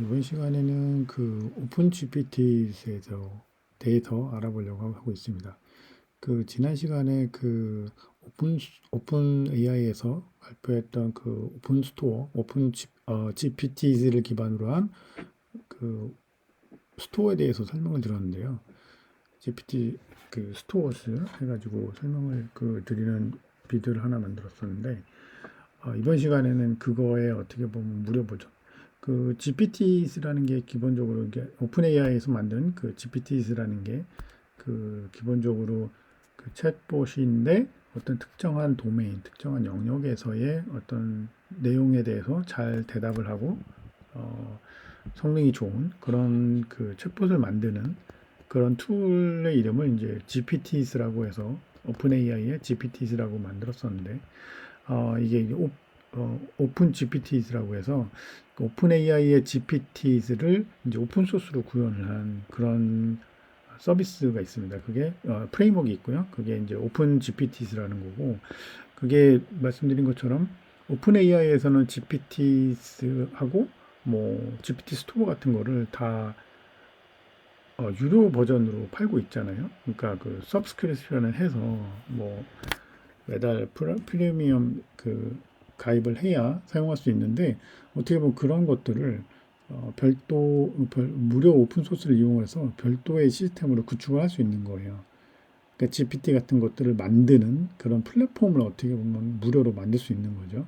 이번 시간에는 그 오픈 GPT에서 데이터 알아보려고 하고 있습니다. 그 지난 시간에 그 오픈 오픈 AI에서 발표했던 그 오픈 스토어, 오픈 G, 어, GPT를 기반으로 한 그 스토어에 대해서 설명을 드렸는데요. GPT 그 스토어스 해가지고 설명을 그 드리는 비디오를 하나 만들었었는데 어, 이번 시간에는 그거에 어떻게 보면 무료 버전 그 GPT라는 게 기본적으로 이게 오픈 AI에서 만든 그 GPT라는 게 그 기본적으로 그 챗봇인데 어떤 특정한 도메인, 특정한 영역에서의 어떤 내용에 대해서 잘 대답을 하고 어, 성능이 좋은 그런 그 챗봇을 만드는 그런 툴의 이름을 이제 GPTs라고 해서 오픈 AI의 GPTs라고 만들었었는데 어, 이게 오, 어, 오픈 GPTs라고 해서 그 오픈 AI의 GPTs를 이제 오픈 소스로 구현을 한 그런 서비스가 있습니다. 그게 어, 프레임워크가 있고요. 그게 이제 오픈 GPTs라는 거고 그게 말씀드린 것처럼 오픈 AI에서는 GPTs하고 뭐 GPT 스토어 같은 거를 다 어, 유료 버전으로 팔고 있잖아요. 그러니까 그 서브스크립션을 해서 뭐 매달 프라, 프리미엄 그 가입을 해야 사용할 수 있는데 어떻게 보면 그런 것들을 어, 별도 별, 무료 오픈 소스를 이용해서 별도의 시스템으로 구축을 할 수 있는 거예요. 그러니까 GPT 같은 것들을 만드는 그런 플랫폼을 어떻게 보면 무료로 만들 수 있는 거죠.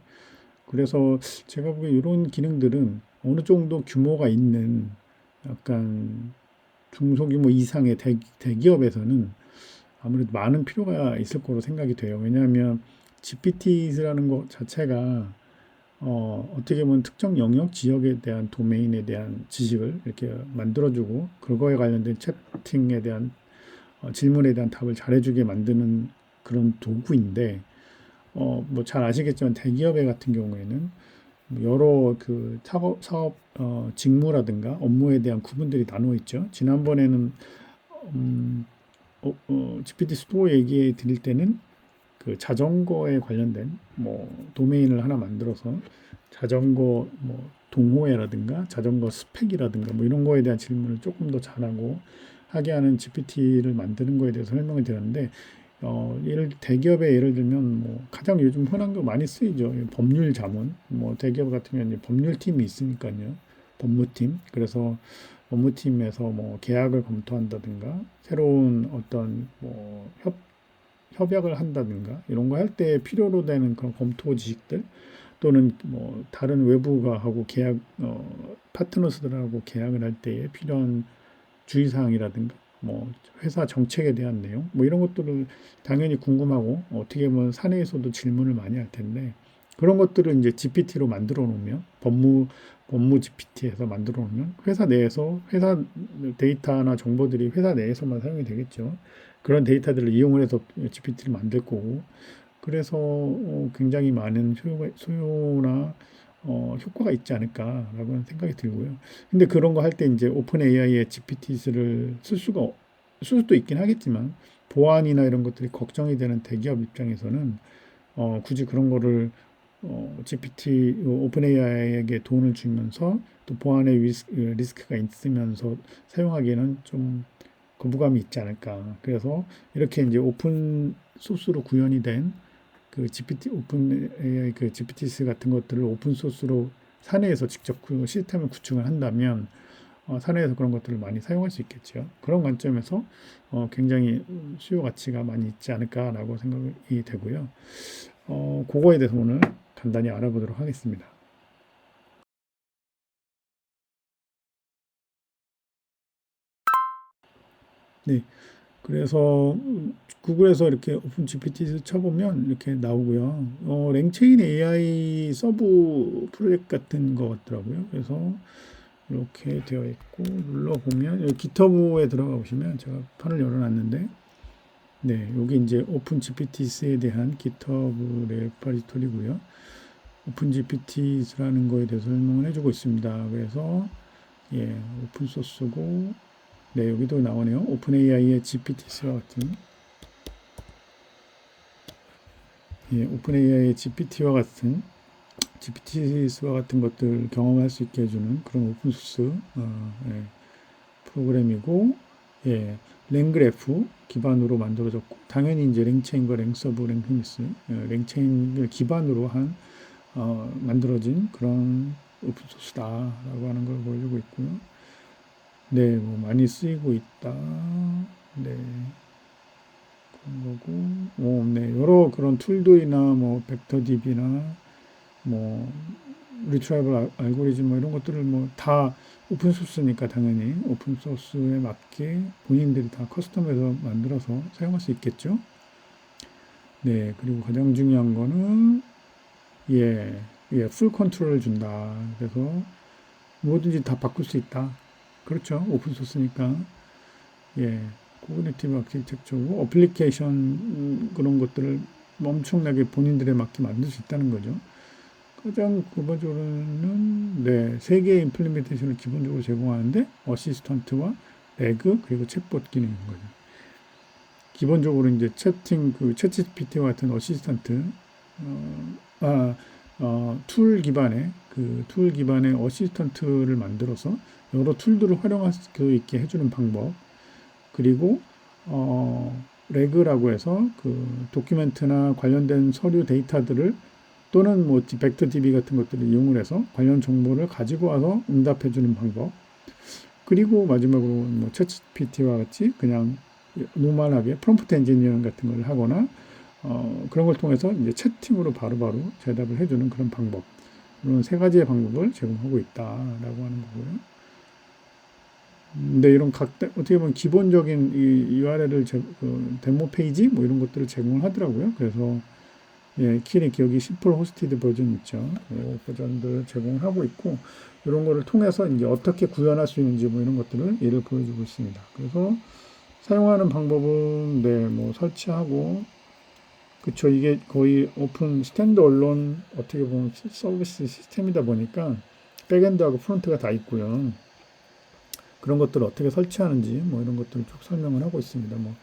그래서 제가 보기에 이런 기능들은 어느 정도 규모가 있는 약간 중소규모 이상의 대, 대기업에서는 아무래도 많은 필요가 있을 거로 생각이 돼요. 왜냐하면 GPT라는 것 자체가 어, 어떻게 보면 특정 영역 지역에 대한 도메인에 대한 지식을 이렇게 만들어주고 그거에 관련된 채팅에 대한 어, 질문에 대한 답을 잘해주게 만드는 그런 도구인데 어, 뭐 잘 아시겠지만 대기업의 같은 경우에는 여러 그 사업, 사업 어, 직무라든가 업무에 대한 구분들이 나누어 있죠. 지난번에는 음, 어, 어, GPT 스토어 얘기해 드릴 때는 그 자전거에 관련된 뭐 도메인을 하나 만들어서 자전거 뭐 동호회라든가 자전거 스펙이라든가 뭐 이런 거에 대한 질문을 조금 더 잘하고 하게 하는 GPT를 만드는 거에 대해서 설명을 드렸는데 어, 예를 대기업에 예를 들면 뭐 가장 요즘 흔한 거 많이 쓰이죠. 법률 자문. 뭐 대기업 경우는 법률팀이 있으니까요. 법무팀. 그래서 법무팀에서 뭐 계약을 검토한다든가 새로운 어떤 뭐 협, 협약을 한다든가 이런 거 할 때 필요로 되는 그런 검토 지식들 또는 뭐 다른 외부가 하고 계약 어, 파트너스들하고 계약을 할 때에 필요한 주의 사항이라든가 뭐 회사 정책에 대한 내용 뭐 이런 것들을 당연히 궁금하고 어떻게 보면 사내에서도 질문을 많이 할 텐데 그런 것들을 이제 GPT로 만들어 놓으면 법무 법무 GPT에서 만들어 놓으면 회사 내에서 회사 데이터나 정보들이 회사 내에서만 사용이 되겠죠. 그런 데이터들을 이용을 해서 GPT를 만들 거고 그래서 어, 굉장히 많은 소요가, 소요 나 어, 효과가 있지 않을까라고 생각이 들고요. 근데 그런 거 할 때 이제 오픈 AI의 GPT를 쓸 수가 쓸 수도 있긴 하겠지만 보안이나 이런 것들이 걱정이 되는 대기업 입장에서는 어, 굳이 그런 거를 어, GPT 오픈 AI에게 돈을 주면서 또 보안의 리스크, 리스크가 있으면서 사용하기에는 좀 거부감이 있지 않을까. 그래서 이렇게 이제 오픈 소스로 구현이 된 그 GPT 오픈 AI 그 GPTs 같은 것들을 오픈 소스로 사내에서 직접 그 시스템을 구축을 한다면 어, 사내에서 그런 것들을 많이 사용할 수 있겠죠. 그런 관점에서 어, 굉장히 수요 가치가 많이 있지 않을까라고 생각이 되고요. 어, 그거에 대해서 오늘 간단히 알아보도록 하겠습니다. 네. 그래서 구글에서 이렇게 오픈 GPT 쳐보면 이렇게 나오고요. 어, 랭체인 AI 서브 프로젝트 같은 것 같더라고요. 그래서 이렇게 되어 있고 눌러보면 기터브에 들어가 보시면 제가 판을 열어놨는데 네 여기 이제 오픈 GPT에 대한 기터브 레파리토리고요. 오픈 GPT라는 거에 대해서 설명을 해주고 있습니다. 그래서 예 오픈 소스고 네, 여기도 나오네요. 오픈 AI의 GPT와 같은 예, 오픈 AI의 GPT와 같은 GPT와 같은 것들 경험할 수 있게 해주는 그런 오픈 소스 어, 예, 프로그램이고 예, 랭그래프 기반으로 만들어졌고 당연히 이제 랭체인과 랭서브 랭스미스 예, 랭체인을 기반으로 한 어, 만들어진 그런 오픈소스다라고 하는 걸 보여주고 있고요. 네, 뭐 많이 쓰이고 있다. 네. 그런 거고, 뭐, 네, 여러 그런 툴들이나 뭐 벡터DB나 뭐 리트라이블 알- 알고리즘 뭐 이런 것들을 뭐 다 오픈 소스니까 당연히 오픈 소스에 맞게 본인들이 다 커스텀해서 만들어서 사용할 수 있겠죠. 네, 그리고 가장 중요한 거는 예, 예, 풀 컨트롤을 준다. 그래서 뭐든지 다 바꿀 수 있다. 그렇죠. 오픈 소스니까. 예, 코그니티브 아키텍처고 어플리케이션 음, 그런 것들을 엄청나게 본인들에 맞게 만들 수 있다는 거죠. 가장 기본적으로는 네, 세 개의 임플리멘테이션을 기본적으로 제공하는데 어시스턴트와 레그 그리고 챗봇 기능인 거죠. 기본적으로 이제 채팅 그 챗GPT와 같은 어시스턴트 어, 아, 어, 툴 기반의 그 툴 기반의 어시스턴트를 만들어서 여러 툴들을 활용할 수 있게 해주는 방법 그리고 어, 레그라고 해서 그 도큐멘트나 관련된 서류 데이터들을 또는 뭐 벡터 DB 같은 것들을 이용을 해서 관련 정보를 가지고 와서 응답해 주는 방법. 그리고 마지막으로 뭐 챗GPT와 같이 그냥 노멀하게 프롬프트 엔지니어링 같은 걸 하거나 어, 그런 걸 통해서 이제 채팅으로 바로 바로 대답을 해주는 그런 방법. 이런 세 가지의 방법을 제공하고 있다라고 하는 거고요. 근데 이런 각 대- 어떻게 보면 기본적인 이 URL을 제, 그 데모 페이지 뭐 이런 것들을 제공을 하더라고요. 그래서 예, 키리 기억이 10% 호스티드 버전 있죠. 이 버전들 제공하고 있고 이런 거를 통해서 이제 어떻게 구현할 수 있는지 뭐 이런 것들을 예를 보여주고 있습니다. 그래서 사용하는 방법은 네, 뭐 설치하고 그쵸 이게 거의 오픈 스탠드 언론 어떻게 보면 시- 서비스 시스템이다 보니까 백엔드하고 프론트가 다 있고요. 그런 것들을 어떻게 설치하는지 뭐 이런 것들을 쭉 설명을 하고 있습니다. 뭐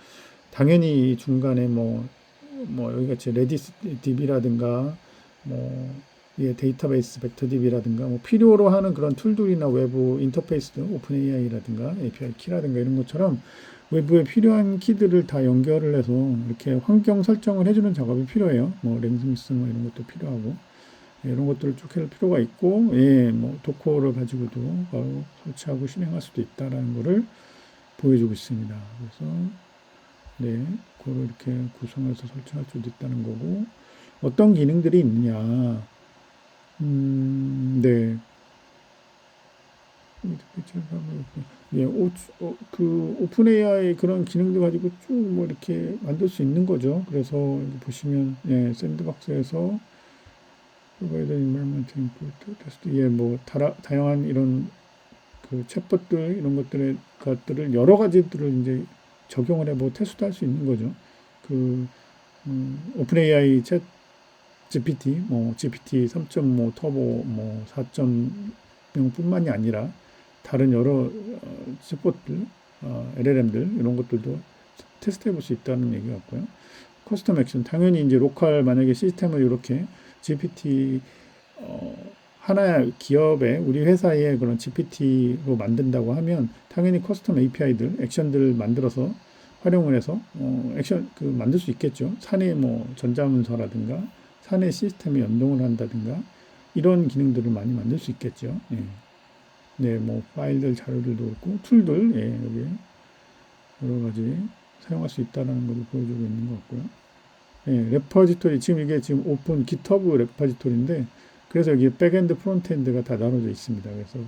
당연히 이 중간에 뭐뭐 여기 같이 레디스 DB라든가 뭐 예, 데이터베이스 벡터 DB라든가 뭐 필요로 하는 그런 툴들이나 외부 인터페이스들 오픈 AI라든가 API 키라든가 이런 것처럼 외부에 필요한 키들을 다 연결을 해서 이렇게 환경 설정을 해주는 작업이 필요해요. 뭐 랭스미스 뭐 이런 것도 필요하고 예, 이런 것들을 쭉할 필요가 있고 예, 뭐 도커를 가지고도 바로 설치하고 실행할 수도 있다라는 거를 보여주고 있습니다. 그래서 네, 그걸 이렇게 구성해서 설치할 수도 있다는 거고 어떤 기능들이 있느냐? 음, 네. 예, 오, 어, 그 오픈 AI 그런 기능들 가지고 쭉 뭐 이렇게 만들 수 있는 거죠. 그래서 보시면 예, 샌드박스에서 provide environment input test 예, 뭐 다라, 다양한 이런 그 챗봇들 이런 것들의 것들을 여러 가지들을 이제 적용을 해보 테스트 할수 있는 거죠. 그 음, 오픈 AI 챗 GPT 뭐 GPT 3.5 터보 뭐 4.0뿐만이 아니라 다른 여러 어, 챗봇들 어, LLM들 이런 것들도 테스트해 볼 수 있다는 얘기 같고요. 커스텀 액션 당연히 이제 로컬 만약에 시스템을 이렇게 GPT 어, 하나의 기업에 우리 회사의 그런 GPT로 만든다고 하면 당연히 커스텀 API들 액션들을 만들어서 활용을 해서 어, 액션 그 만들 수 있겠죠. 사내 뭐 전자문서라든가 사내 시스템에 연동을 한다든가 이런 기능들을 많이 만들 수 있겠죠. 예. 네, 뭐 파일들 자료들도 그렇고 툴들 예, 여기 여러 가지 사용할 수 있다는 것을 보여주고 있는 것 같고요. 예, 레퍼지토리 지금 이게 지금 오픈 기터브 레퍼지토리인데 그래서 여기 백엔드 프론트엔드가 다 나눠져 있습니다. 그래서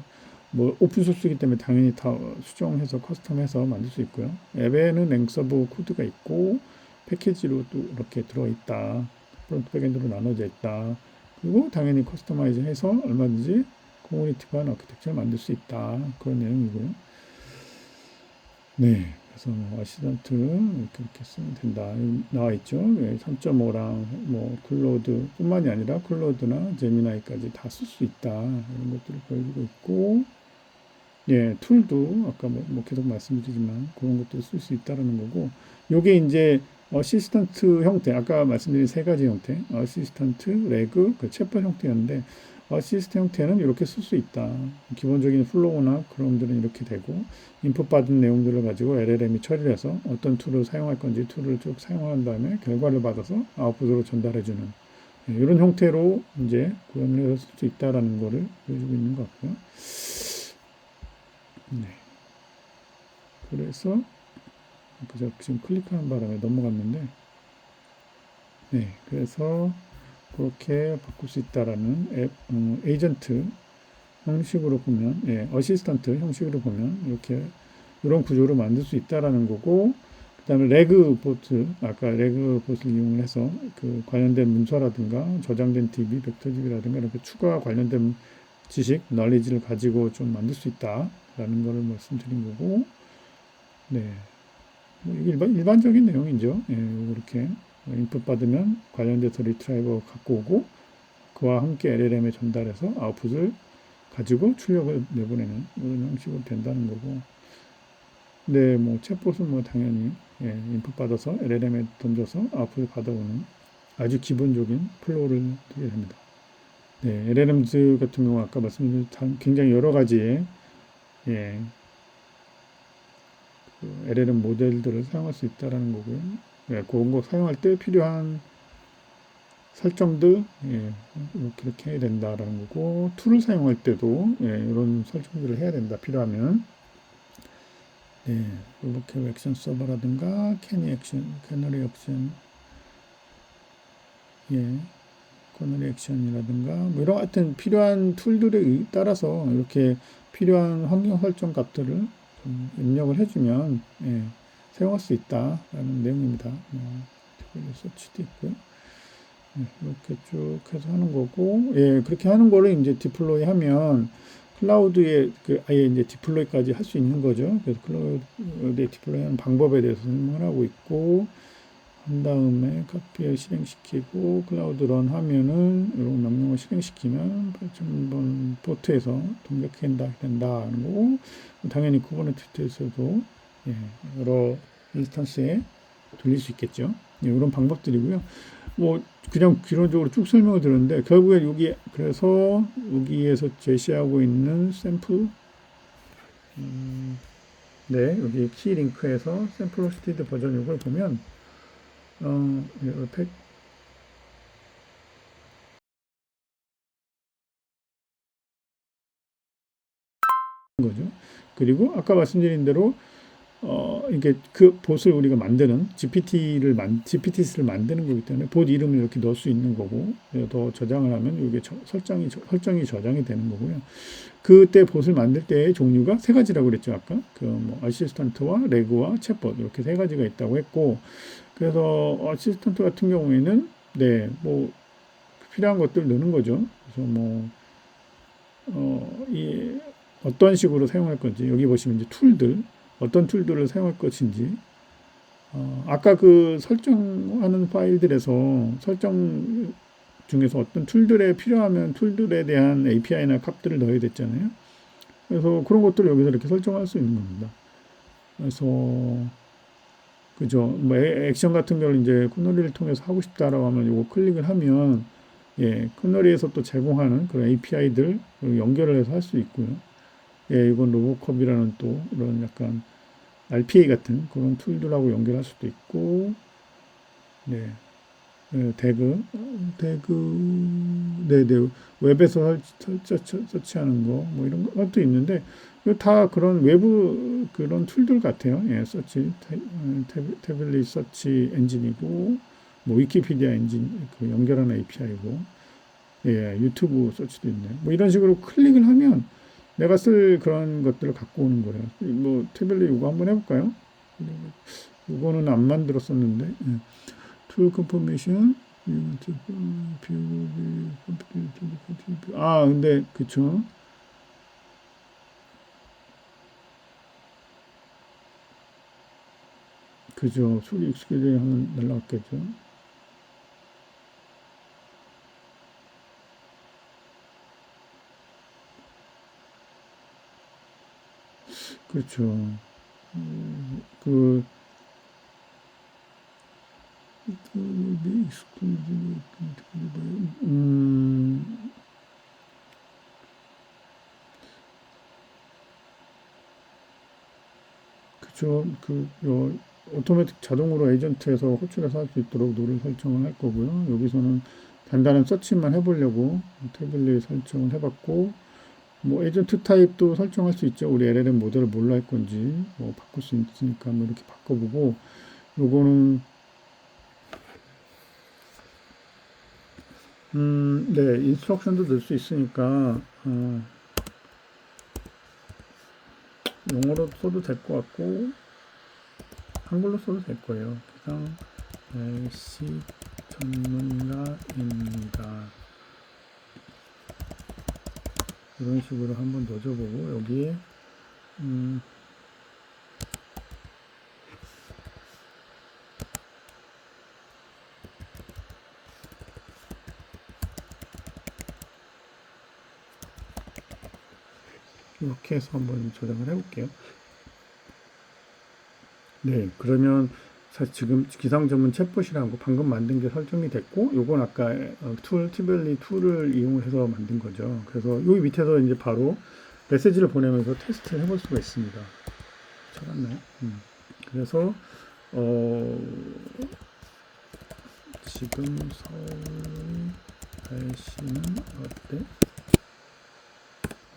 뭐 오픈 소스이기 때문에 당연히 다 수정해서 커스텀해서 만들 수 있고요. 앱에는 랭서브 코드가 있고 패키지로 또 이렇게 들어 있다. 프론트 백엔드로 나눠져 있다. 그리고 당연히 커스터마이즈 해서 얼마든지 커뮤니티반 아키텍처를 만들 수 있다. 그런 내용이고요. 네. 그래서 뭐 어시던트 이렇게, 이렇게 쓰면 된다. 나와 있죠. 3.5랑 뭐 클로드 뿐만이 아니라 클로드나 제미나이까지 다 쓸 수 있다. 이런 것들을 보여주고 있고 예, 툴도 아까 뭐, 뭐 계속 말씀드리지만 그런 것들을 쓸수 있다라는 거고 요게 이제 어시스턴트 형태, 아까 말씀드린 세 가지 형태, 어시스턴트, 레그, 그 챗봇 형태였는데, 어 시스트 형태는 이렇게 쓸 수 있다. 기본적인 플로우나 그런들은 이렇게 되고, 인풋 받은 내용들을 가지고 LLM이 처리를 해서 어떤 툴을 사용할 건지 툴을 쭉 사용한 다음에 결과를 받아서 아웃풋으로 전달해 주는 네, 이런 형태로 이제 구현을 해서 쓸 수 있다라는 거를 보여주고 있는 것 같고요. 네. 그래서 제가 지금 클릭하는 바람에 넘어갔는데, 네, 그래서 그렇게 바꿀 수 있다라는 앱, 음, 에이전트 형식으로 보면, 예, 어시스턴트 형식으로 보면 이렇게 이런 구조로 만들 수 있다라는 거고, 그 다음에 레그 보트, 아까 레그 보트를 이용해서 그 관련된 문서라든가 저장된 DB, 벡터 DB라든가 이렇게 추가 관련된 지식, 널리지를 가지고 좀 만들 수 있다라는 거를 말씀드린 거고, 네. 뭐 이게 일반, 일반적인 내용이죠. 예, 이렇게 인풋 받으면 관련돼서 리트라이버 갖고 오고 그와 함께 LLM에 전달해서 아웃풋을 가지고 출력을 내보내는 이런 형식으로 된다는 거고. 네, 뭐 챗봇은 뭐 당연히 예, 인풋 받아서 LLM에 던져서 아웃풋을 받아오는 아주 기본적인 플로우를 하게 됩니다. 네, LLMs 같은 경우 아까 말씀드린 굉장히 여러 가지의 예, 그 LLM 모델들을 사용할 수 있다라는 거고요. 예, 그런 거 사용할 때 필요한 설정들 예, 이렇게, 이렇게 해야 된다라는 거고 툴을 사용할 때도 예, 이런 설정들을 해야 된다 필요하면. 예, 이렇게 액션 서버라든가 캐니 액션, 캐너리 액션 예, 코너리 액션이라든가 뭐 이런 하여튼 필요한 툴들에 따라서 이렇게 필요한 환경 설정 값들을 좀 입력을 해주면 예, 사용할 수 있다라는 내용입니다. 뭐, 서치도 있고요. 예, 이렇게 쭉 해서 하는 거고, 예, 그렇게 하는 거를 이제 디플로이 하면 클라우드에 그 아예 이제 디플로이까지 할 수 있는 거죠. 그래서 클라우드에 디플로이 하는 방법에 대해서 설명을 하고 있고, 한 다음에 카피를 실행시키고 클라우드 런 하면은 이런 명령을 실행시키면 8000번 포트에서 동작한다 된다는 거고 당연히 쿠버네티스에서도 예, 여러 인스턴스에 돌릴 수 있겠죠. 예, 이런 방법들이고요. 뭐 그냥 기본적으로 쭉 설명을 드렸는데 결국에 여기 그래서 여기에서 제시하고 있는 샘플 음, 네 여기 키 링크에서 샘플 호스티드 버전 이걸 보면 어, 팩 거죠. 그리고 아까 말씀드린 대로 어, 이게 그 봇을 우리가 만드는 GPT를 만, GPT를 만드는 거기 때문에 봇 이름을 이렇게 넣을 수 있는 거고, 더 저장을 하면 이게 저, 설정이, 저, 설정이 저장이 되는 거고요. 그때 봇을 만들 때의 종류가 세 가지라고 그랬죠, 아까. 그 뭐, 어시스턴트와 레그와 챗봇, 이렇게 세 가지가 있다고 했고, 그래서 어시스턴트 같은 경우에는, 네, 뭐, 필요한 것들 넣는 거죠. 그래서 뭐, 어, 이, 어떤 식으로 사용할 건지, 여기 보시면 이제 툴들, 어떤 툴들을 사용할 것인지 어, 아까 그 설정하는 파일들에서 설정 중에서 어떤 툴들에 필요하면 툴들에 대한 API나 값들을 넣어야 됐잖아요. 그래서 그런 것들을 여기서 이렇게 설정할 수 있는 겁니다. 그래서 그죠. 뭐 액션 같은 경우는 이제 코너리를 통해서 하고 싶다라고 하면 이거 클릭을 하면 예, 코너리에서 또 제공하는 그런 API들 연결을 해서 할 수 있고요. 예, 이건 로보컵이라는 또 이런 약간 RPA 같은 그런 툴들하고 연결할 수도 있고, 네, 네 대그, 대그, 네, 네, 웹에서 설치, 설치 하는 거, 뭐 이런 것도 있는데, 다 그런 외부 그런 툴들 같아요. 예, 서치, 태 블릿 서치 엔진이고, 뭐 위키피디아 엔진, 그 연결하는 API고, 예, 유튜브 서치도 있네. 뭐 이런 식으로 클릭을 하면, 내가 쓸 그런 것들을 갖고 오는 거예요. 뭐 태블릿 이거 한번 해볼까요? 이거는 안 만들었었는데 툴 컨퍼메이션 아 근데 그쵸 그죠 소리 익숙해져 하면 날라갔겠죠 그렇죠. 그, 음, 그쵸. 그, 요, 오토매틱 자동으로 에이전트에서 호출해서 할 수 있도록 룰을 설정을 할 거고요. 여기서는 간단한 서치만 해보려고 태블릿 설정을 해봤고, 뭐 에이전트 타입도 설정할 수 있죠. 우리 LLM 모델을 뭘로 할 건지 뭐 바꿀 수 있으니까 뭐 이렇게 바꿔보고, 요거는 음, 네, 인스트럭션도 넣을 수 있으니까 어, 영어로 써도 될 것 같고 한글로 써도 될 거예요. 기상 날씨 전문가입니다. 이런 식으로 한번 넣어줘보고 여기에 음, 이렇게 해서 한번 조정을 해볼게요. 네, 그러면 사실 지금 기상 전문 챗봇이라고 방금 만든 게 설정이 됐고, 요건 아까 어, 툴, 티벨리 툴을 이용해서 만든 거죠. 그래서 여기 밑에서 이제 바로 메시지를 보내면서 테스트를 해볼 수가 있습니다. 찾았나요? 음. 그래서 어, 지금 서울 날씨는 어때?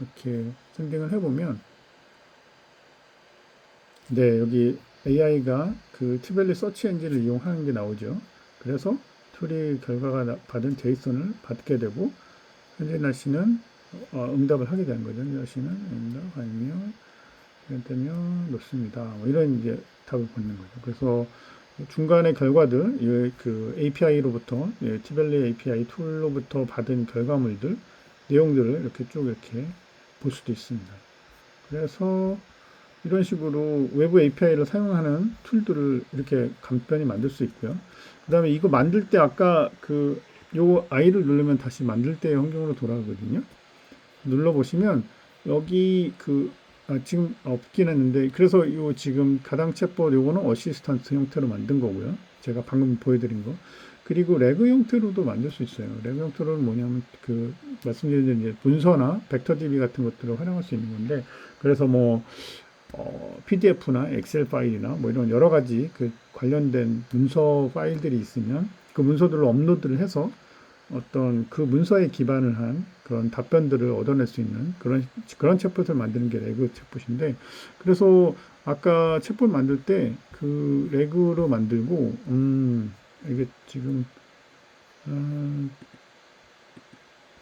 이렇게 선택을 해보면 네 여기 AI가 그 티벨리 서치 엔진을 이용하는 게 나오죠. 그래서 툴이 결과가 나- 받은 제이슨을 받게 되고 현재 날씨는 어, 응답을 하게 되는 거죠. 날씨는 응답 아니면 이런 때면 놓습니다. 뭐 이런 이제 답을 받는 거죠. 그래서 중간에 결과들, 이그 API로부터, 티벨리 API 툴로부터 받은 결과물들, 내용들을 이렇게 쭉 이렇게 볼 수도 있습니다. 그래서 이런 식으로 외부 API를 사용하는 툴들을 이렇게 간편히 만들 수 있고요. 그 다음에 이거 만들 때 아까 그 요 I를 누르면 다시 만들 때의 환경으로 돌아가거든요. 눌러보시면 여기 그 아, 지금 없긴 했는데 그래서 요 지금 가당 챗봇 요거는 어시스턴트 형태로 만든 거고요. 제가 방금 보여드린 거. 그리고 레그 형태로도 만들 수 있어요. 레그 형태로는 뭐냐면 그 말씀드린 이제 문서나 벡터 DB 같은 것들을 활용할 수 있는 건데 그래서 뭐 어, PDF나 엑셀 파일이나 뭐 이런 여러 가지 그 관련된 문서 파일들이 있으면 그 문서들로 업로드를 해서 어떤 그 문서에 기반을 한 그런 답변들을 얻어낼 수 있는 그런 그런 챗봇을 만드는 게 레그 챗봇인데 그래서 아까 챗봇 만들 때 그 레그로 만들고 음 이게 지금 음,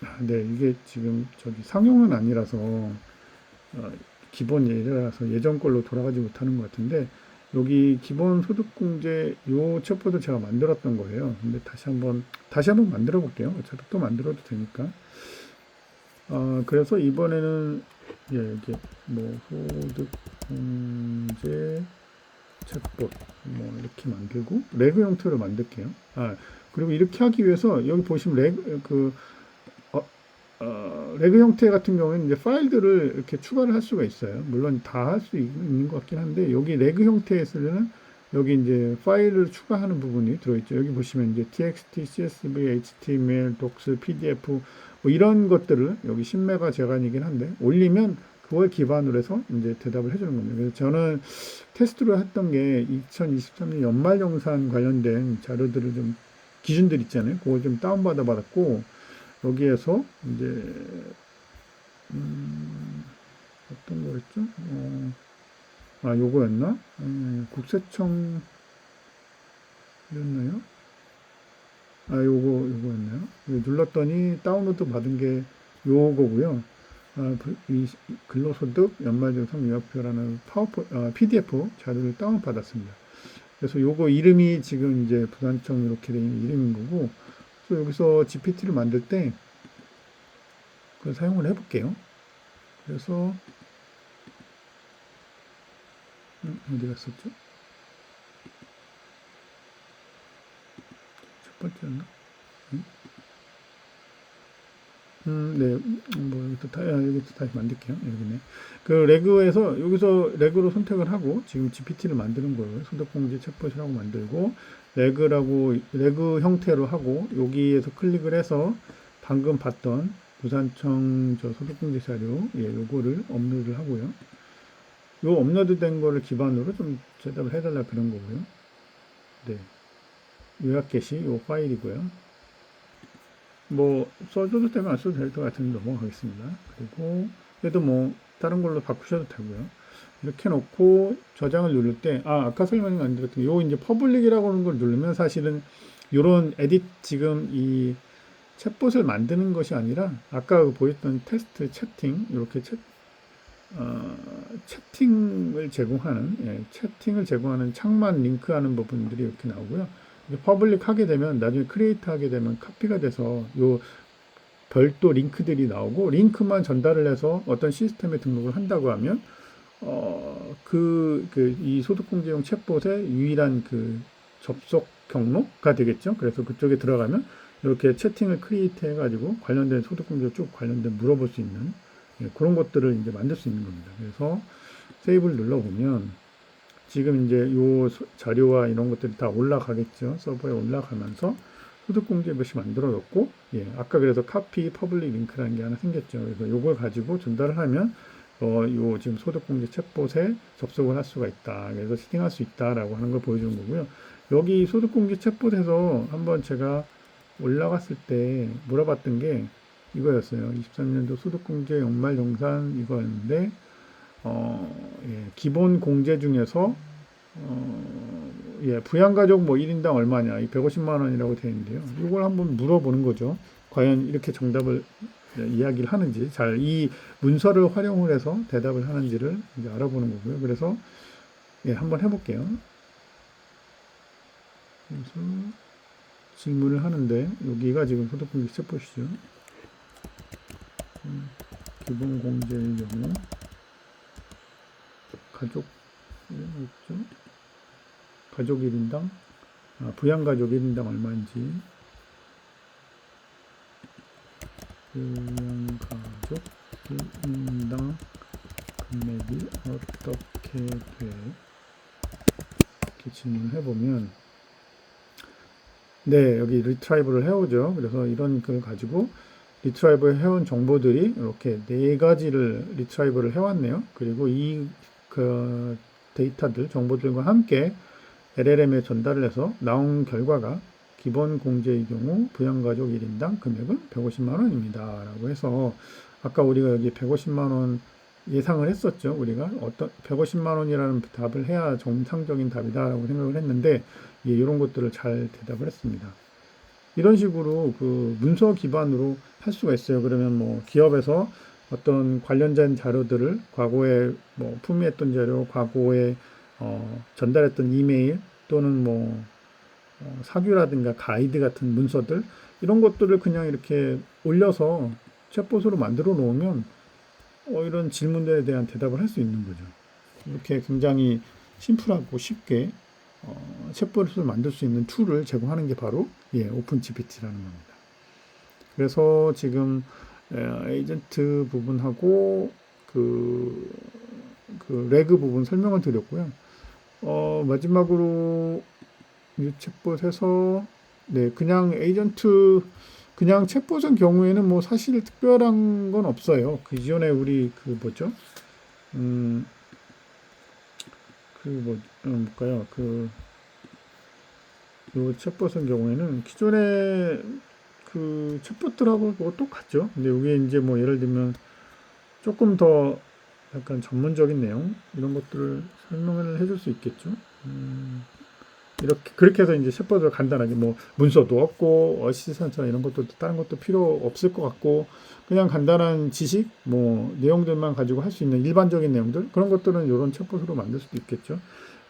아, 네 이게 지금 저기 상용은 아니라서 어, 기본 예라서 예전 걸로 돌아가지 못하는 것 같은데 여기 기본 소득공제 요 첩보도 제가 만들었던 거예요. 근데 다시 한번 다시 한번 만들어 볼게요. 어차피 또 만들어도 되니까. 어, 그래서 이번에는 예, 여기 뭐 소득공제 챗봇 뭐 이렇게 만들고 레그 형태로 만들게요. 아 그리고 이렇게 하기 위해서 여기 보시면 레그 그 어, 어, 레그 형태 같은 경우에는 이제 파일들을 이렇게 추가를 할 수가 있어요. 물론 다 할 수 있는 것 같긴 한데 여기 레그 형태에서는 여기 이제 파일을 추가하는 부분이 들어있죠. 여기 보시면 이제 txt, csv, html, docs, pdf 뭐 이런 것들을 여기 10메가 제간이긴 한데 올리면 그걸 기반으로 해서 이제 대답을 해주는 겁니다. 그래서 저는 테스트로 했던 게 2023년 연말 영상 관련된 자료들을 좀 기준들 있잖아요. 그걸 좀 다운받아 받았고 여기에서 이제 음, 어떤 거였죠? 어, 아 요거였나? 음, 국세청 이었나요? 아 요거 요거였나요? 이거 눌렀더니 다운로드 받은 게 요거고요. 아, 그- 이 근로소득 연말정산 유학표라는 파워포 아, PDF 자료를 다운 받았습니다. 그래서 요거 이름이 지금 이제 부산청 이렇게 된 이름인 거고, 그래서 여기서 GPT를 만들 때 그걸 사용을 해볼게요. 그래서 음, 어디 갔었죠? 첫 번째였나? 음? 음, 네, 음, 뭐 여기서 다, 아, 여기서 다시 만들게요. 여기네. 그 레그에서 여기서 레그로 선택을 하고 지금 GPT를 만드는 거예요. 소득공제 챗봇이라고 만들고 레그라고 레그 형태로 하고 여기에서 클릭을 해서 방금 봤던 부산청 저 소득공제 자료 예, 요거를 업로드를 하고요. 요 업로드된 거를 기반으로 좀 대답을 해달라 그런 거고요. 네. 요약 게시 요 파일이고요. 뭐 써줘도 되면 안 써도 될 것 같은데 넘어가겠습니다. 그리고 그래도 뭐 다른 걸로 바꾸셔도 되고요. 이렇게 놓고 저장을 누를 때, 아, 아까 설명 안 드렸던 요 이제 퍼블릭이라고 하는 걸 누르면 사실은 요런 에딧 지금 이 챗봇을 만드는 것이 아니라 아까 보였던 테스트 채팅 이렇게 채, 어, 채팅을 제공하는 예, 채팅을 제공하는 창만 링크하는 부분들이 이렇게 나오고요. 퍼블릭 하게 되면 나중에 크리에이트 하게 되면 카피가 돼서 요 별도 링크들이 나오고 링크만 전달을 해서 어떤 시스템에 등록을 한다고 하면 어, 그, 그, 이 소득공제용 챗봇의 유일한 그 접속 경로가 되겠죠. 그래서 그쪽에 들어가면 이렇게 채팅을 크리에이트 해가지고 관련된 소득공제 쭉 관련된 물어볼 수 있는 예, 그런 것들을 이제 만들 수 있는 겁니다. 그래서 세이브를 눌러보면 지금 이제 요 소- 자료와 이런 것들이 다 올라가겠죠. 서버에 올라가면서 소득공제 몇이 만들어졌고, 예, 아까 그래서 카피 퍼블릭 링크라는 게 하나 생겼죠. 그래서 요걸 가지고 전달을 하면 어, 요 지금 소득공제 챗봇에 접속을 할 수가 있다. 그래서 세팅할 수 있다라고 하는 걸 보여주는 거고요. 여기 소득공제 챗봇에서 한번 제가 올라갔을 때 물어봤던 게 이거였어요. 23년도 소득공제 연말정산 이거였는데 어, 예, 기본 공제 중에서 어, 예, 부양가족 뭐 1인당 얼마냐, 이 150만 원이라고 되어 있는데요. 이걸 한번 물어보는 거죠. 과연 이렇게 정답을 예, 이야기를 하는지, 잘 이 문서를 활용을 해서 대답을 하는지를 이제 알아보는 거고요. 그래서 예, 한번 해볼게요. 그래서 질문을 하는데 여기가 지금 소득공제 챗봇이죠. 음, 기본 공제의 경우 가족 있죠? 가족 1인당 아, 부양 가족 1인당 얼마인지 부양가족 1인당 금액이 어떻게 돼? 이렇게 질문을 해보면 네 여기 리트라이브를 해오죠. 그래서 이런 걸 가지고 리트라이브 해온 정보들이 이렇게 네 가지를 리트라이브를 해왔네요. 그리고 이 그 데이터들, 정보들과 함께 LLM에 전달을 해서 나온 결과가 기본 공제의 경우 부양가족 1인당 금액은 150만 원입니다. 라고 해서 아까 우리가 여기 150만 원 예상을 했었죠. 우리가 어떤 150만 원이라는 답을 해야 정상적인 답이다라고 생각을 했는데 예, 이런 것들을 잘 대답을 했습니다. 이런 식으로 그 문서 기반으로 할 수가 있어요. 그러면 뭐 기업에서 어떤 관련된 자료들을 과거에 뭐 품위했던 자료, 과거에 어, 전달했던 이메일 또는 뭐 어, 사규라든가 가이드 같은 문서들 이런 것들을 그냥 이렇게 올려서 챗봇으로 만들어 놓으면 어, 이런 질문들에 대한 대답을 할 수 있는 거죠. 이렇게 굉장히 심플하고 쉽게 어, 챗봇을 만들 수 있는 툴을 제공하는 게 바로 예, 오픈 GPT라는 겁니다. 그래서 지금 에, 에이전트 부분하고 그, 그 레그 부분 설명을 드렸고요. 어, 마지막으로 이 챗봇에서 네, 그냥 에이전트 그냥 챗봇의 경우에는 뭐 사실 특별한 건 없어요. 그 이전에 우리 그 뭐죠? 음, 그 뭐, 어, 뭘까요? 그, 요 챗봇의 경우에는 기존에 그 챗봇들하고 뭐 똑같죠. 근데 여기에 이제 뭐 예를 들면 조금 더 약간 전문적인 내용 이런 것들을 설명을 해줄 수 있겠죠. 음, 이렇게 그렇게 해서 이제 챗봇을 간단하게 뭐 문서도 없고 어시스턴트나 이런 것도 다른 것도 필요 없을 것 같고 그냥 간단한 지식 뭐 내용들만 가지고 할 수 있는 일반적인 내용들 그런 것들은 이런 챗봇으로 만들 수도 있겠죠.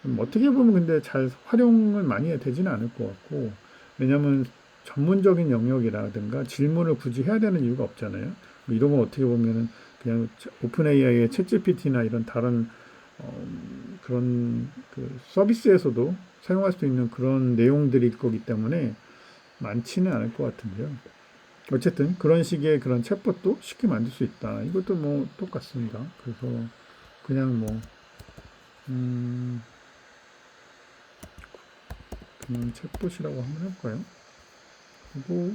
음, 어떻게 보면 근데 잘 활용을 많이 되지는 않을 것 같고 왜냐하면 전문적인 영역이라든가 질문을 굳이 해야 되는 이유가 없잖아요. 뭐 이런 건 어떻게 보면은 그냥 오픈 AI의 챗GPT나 이런 다른 어, 그런 그 서비스에서도 사용할 수 있는 그런 내용들일 거기 때문에 많지는 않을 것 같은데요. 어쨌든 그런 식의 그런 챗봇도 쉽게 만들 수 있다. 이것도 뭐 똑같습니다. 그래서 그냥 뭐 음, 그냥 챗봇이라고 한번 해볼까요? 그리고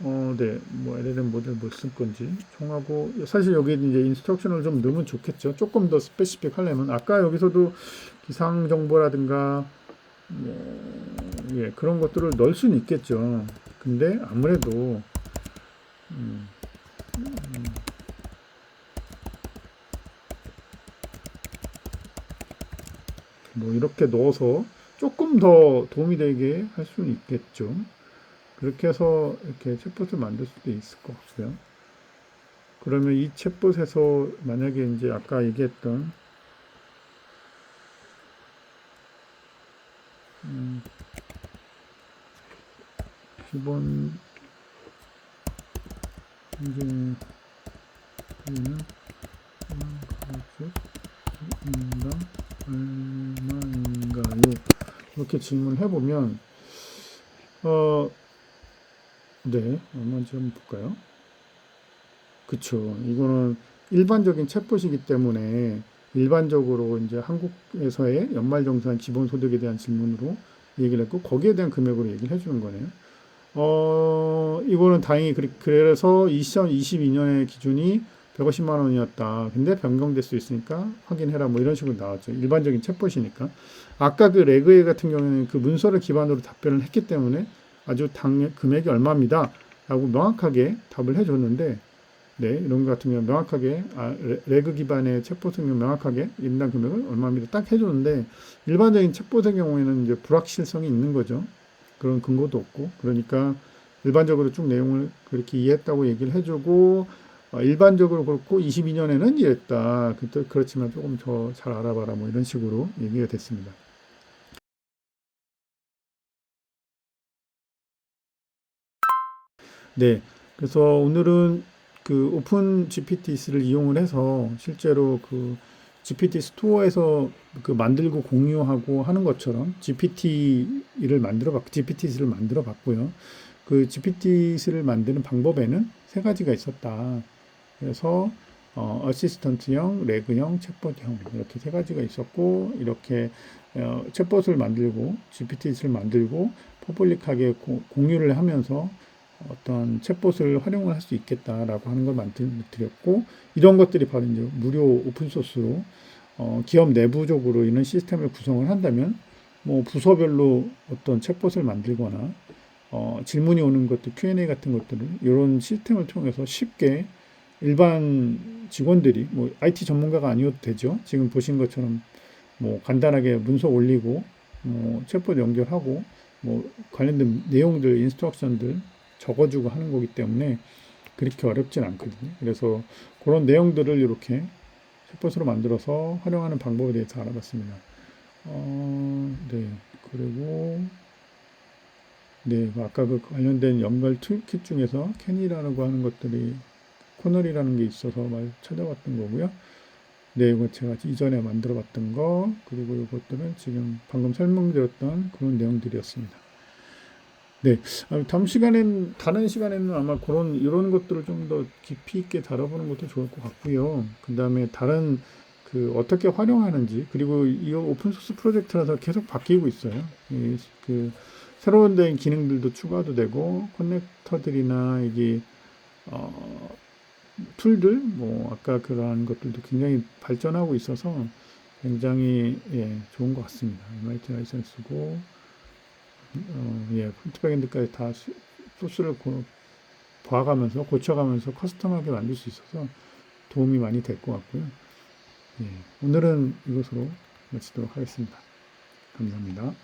어, 네, 뭐 LLM 모델 뭐쓸 건지 총하고 사실 여기 이제 인스트럭션을 좀 넣으면 좋겠죠. 조금 더 스페시픽 하려면 아까 여기서도 기상 정보라든가 뭐 예, 그런 것들을 넣을 수는 있겠죠. 근데 아무래도 음, 음, 뭐 이렇게 넣어서 조금 더 도움이 되게 할 수는 있겠죠. 그렇게 해서 이렇게 챗봇을 만들 수도 있을 것 같고요. 그러면 이 챗봇에서 만약에 이제 아까 얘기했던 기본 이제 여기는 가격 인당 얼마인가요? 이렇게 질문을 해보면 어, 네, 얼마인지 한번 볼까요? 그쵸. 이거는 일반적인 챗봇이기 때문에 일반적으로 이제 한국에서의 연말정산 기본소득에 대한 질문으로 얘기를 했고 거기에 대한 금액으로 얘기를 해주는 거네요. 어, 이거는 다행히 그래서 2022년의 기준이 150만 원이었다. 근데 변경될 수 있으니까 확인해라. 뭐 이런 식으로 나왔죠. 일반적인 챗봇이니까. 아까 그 레그에 같은 경우에는 그 문서를 기반으로 답변을 했기 때문에 아주 당 금액이 얼마입니다. 라고 명확하게 답을 해줬는데 네, 이런 것 같은 경우 명확하게 아, 레- 레그 기반의 경우 명확하게 인당 금액을 얼마입니다. 딱 해줬는데 일반적인 챗봇의 경우에는 이제 불확실성이 있는 거죠. 그런 근거도 없고 그러니까 일반적으로 쭉 내용을 그렇게 이해했다고 얘기를 해주고 어, 일반적으로 그렇고 22년에는 이랬다. 그렇지만 조금 더 잘 알아봐라 뭐 이런 식으로 얘기가 됐습니다. 네, 그래서 오늘은 그 오픈 GPT를 이용을 해서 실제로 그 GPT 스토어에서 그 만들고 공유하고 하는 것처럼 GPT를 만들어 봤, GPT를 만들어 봤고요. 그 GPT를 만드는 방법에는 세 가지가 있었다. 그래서 어, 어시스턴트형, 레그형, 챗봇형 이렇게 세 가지가 있었고 이렇게 어, 챗봇을 만들고 GPT를 만들고 퍼블릭하게 고, 공유를 하면서 어떤 챗봇을 활용을 할 수 있겠다라고 하는 걸 만들었고 이런 것들이 바로 이제 무료 오픈 소스로 어, 기업 내부적으로 이런 시스템을 구성을 한다면 뭐 부서별로 어떤 챗봇을 만들거나 어, 질문이 오는 것들 Q&A 같은 것들을 이런 시스템을 통해서 쉽게 일반 직원들이 뭐 IT 전문가가 아니어도 되죠. 지금 보신 것처럼 뭐 간단하게 문서 올리고 뭐 챗봇 연결하고 뭐 관련된 내용들 인스트럭션들 적어주고 하는 거기 때문에 그렇게 어렵진 않거든요. 그래서 그런 내용들을 이렇게 챗봇으로 만들어서 활용하는 방법에 대해서 알아봤습니다. 어, 네. 그리고 네, 아까 그 관련된 연결 툴킷 중에서 캐니라고 하는 것들이 코널이라는 게 있어서 말 찾아봤던 거고요. 네, 이거 제가 이전에 만들어 봤던 거, 그리고 이것들은 지금 방금 설명드렸던 그런 내용들이었습니다. 네, 아, 다음 시간엔 다른 시간에는 아마 그런 이런 것들을 좀 더 깊이 있게 다뤄보는 것도 좋을 것 같고요. 그 다음에 다른 그 어떻게 활용하는지 그리고 이 오픈 소스 프로젝트라서 계속 바뀌고 있어요. 이, 그 새로운 된 기능들도 추가도 되고 커넥터들이나 이게 어, 툴들 뭐 아까 그러한 것들도 굉장히 발전하고 있어서 굉장히 예, 좋은 것 같습니다. MIT 라이선스고 어, 예, 프론트백엔드까지 다 수- 소스를 고, 봐가면서 고쳐가면서 커스텀하게 만들 수 있어서 도움이 많이 될 것 같고요. 예, 오늘은 이것으로 마치도록 하겠습니다. 감사합니다.